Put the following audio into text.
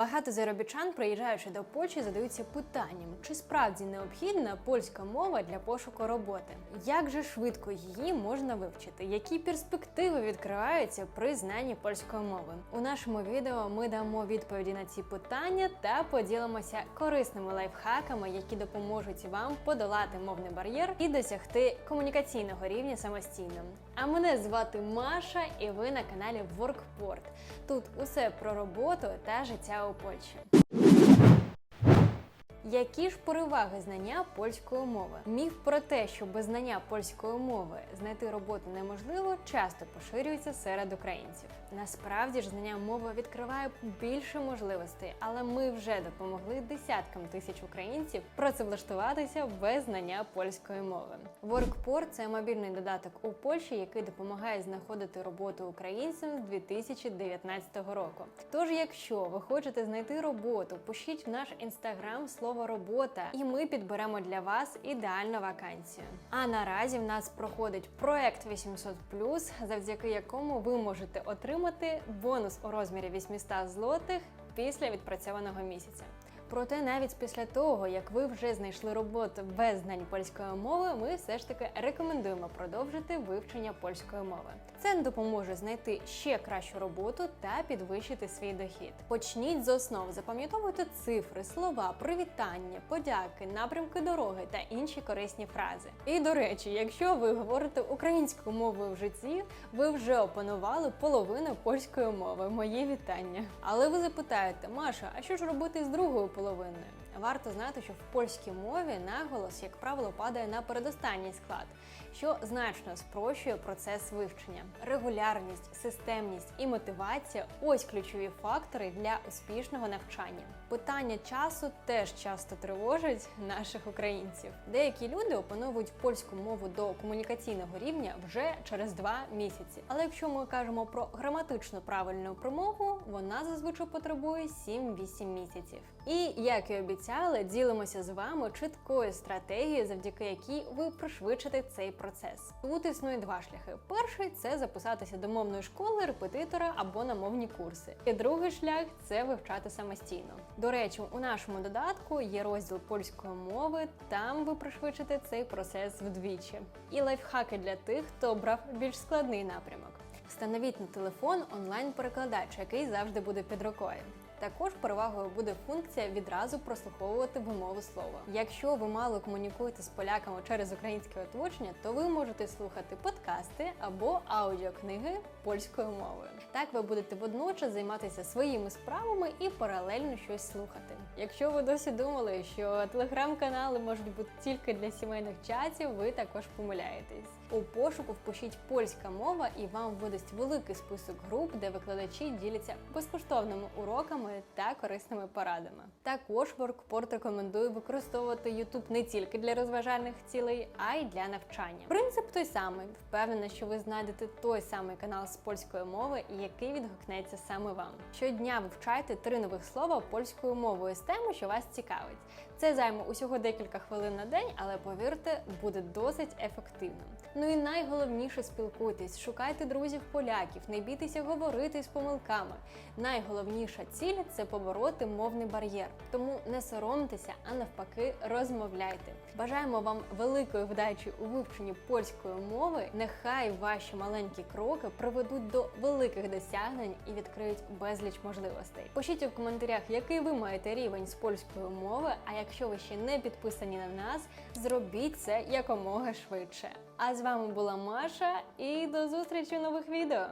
Багато заробітчан, приїжджаючи до Польщі, задаються питанням, чи справді необхідна польська мова для пошуку роботи? Як же швидко її можна вивчити? Які перспективи відкриваються при знанні польської мови? У нашому відео ми дамо відповіді на ці питання та поділимося корисними лайфхаками, які допоможуть вам подолати мовний бар'єр і досягти комунікаційного рівня самостійно. А мене звати Маша, і ви на каналі WorkPort. Тут усе про роботу та життя у Польщі. Які ж переваги знання польської мови? Міф про те, що без знання польської мови знайти роботу неможливо, часто поширюється серед українців. Насправді ж знання мови відкриває більше можливостей, але ми вже допомогли десяткам тисяч українців працевлаштуватися без знання польської мови. WorkPort – це мобільний додаток у Польщі, який допомагає знаходити роботу українцям з 2019 року. Тож, якщо ви хочете знайти роботу, пишіть в наш інстаграм слово робота, і ми підберемо для вас ідеальну вакансію. А наразі в нас проходить проект 800+, завдяки якому ви можете отримати бонус у розмірі 800 злотих після відпрацьованого місяця. Проте навіть після того, як ви вже знайшли роботу без знань польської мови, ми все ж таки рекомендуємо продовжити вивчення польської мови. Це допоможе знайти ще кращу роботу та підвищити свій дохід. Почніть з основ, запам'ятовуйте цифри, слова, привітання, подяки, напрямки дороги та інші корисні фрази. І до речі, якщо ви говорите українською мовою в житті, ви вже опанували половину польської мови. Мої вітання. Але ви запитаєте, Маша, а що ж робити з другою половиною? Варто знати, що в польській мові наголос, як правило, падає на передостанній склад, що значно спрощує процес вивчення. Регулярність, системність і мотивація ось ключові фактори для успішного навчання. Питання часу теж часто тривожить наших українців. Деякі люди опановують польську мову до комунікаційного рівня вже через два місяці. Але якщо ми кажемо про граматично правильну промову, вона зазвичай потребує 7-8 місяців. І як і обіцяли, ділимося з вами чіткою стратегією, завдяки якій ви пришвидшите цей процес. Тут існує два шляхи: перший це записатися до мовної школи, репетитора або на мовні курси. І другий шлях це вивчати самостійно. До речі, у нашому додатку є розділ польської мови. Там ви пришвидшите цей процес вдвічі. І лайфхаки для тих, хто обрав більш складний напрямок. Встановіть на телефон онлайн-перекладач, який завжди буде під рукою. Також перевагою буде функція відразу прослуховувати вимову слова. Якщо ви мало комунікуєте з поляками через українське оточення, то ви можете слухати подкасти або аудіокниги польською мовою. Так ви будете водночас займатися своїми справами і паралельно щось слухати. Якщо ви досі думали, що телеграм-канали можуть бути тільки для сімейних чатів, ви також помиляєтесь. У пошуку впишіть польська мова, і вам видасть великий список груп, де викладачі діляться безкоштовними уроками та корисними порадами. Також WorkPort рекомендує використовувати YouTube не тільки для розважальних цілей, а й для навчання. Принцип той самий. Впевнена, що ви знайдете той самий канал з польської мови, який відгукнеться саме вам. Щодня вивчайте три нових слова польською мовою з теми, що вас цікавить. Це займе усього декілька хвилин на день, але повірте, буде досить ефективним. Ну і найголовніше спілкуйтесь, шукайте друзів поляків, не бійтеся говорити з помилками. Найголовніша ціль це побороти мовний бар'єр. Тому не соромтеся, а навпаки, розмовляйте. Бажаємо вам великої вдачі у вивченні польської мови. Нехай ваші маленькі кроки приведуть до великих досягнень і відкриють безліч можливостей. Пишіть у коментарях, який ви маєте рівень з польської мови. А якщо ви ще не підписані на нас, зробіть це якомога швидше. А з вами була Маша, і до зустрічі у нових відео.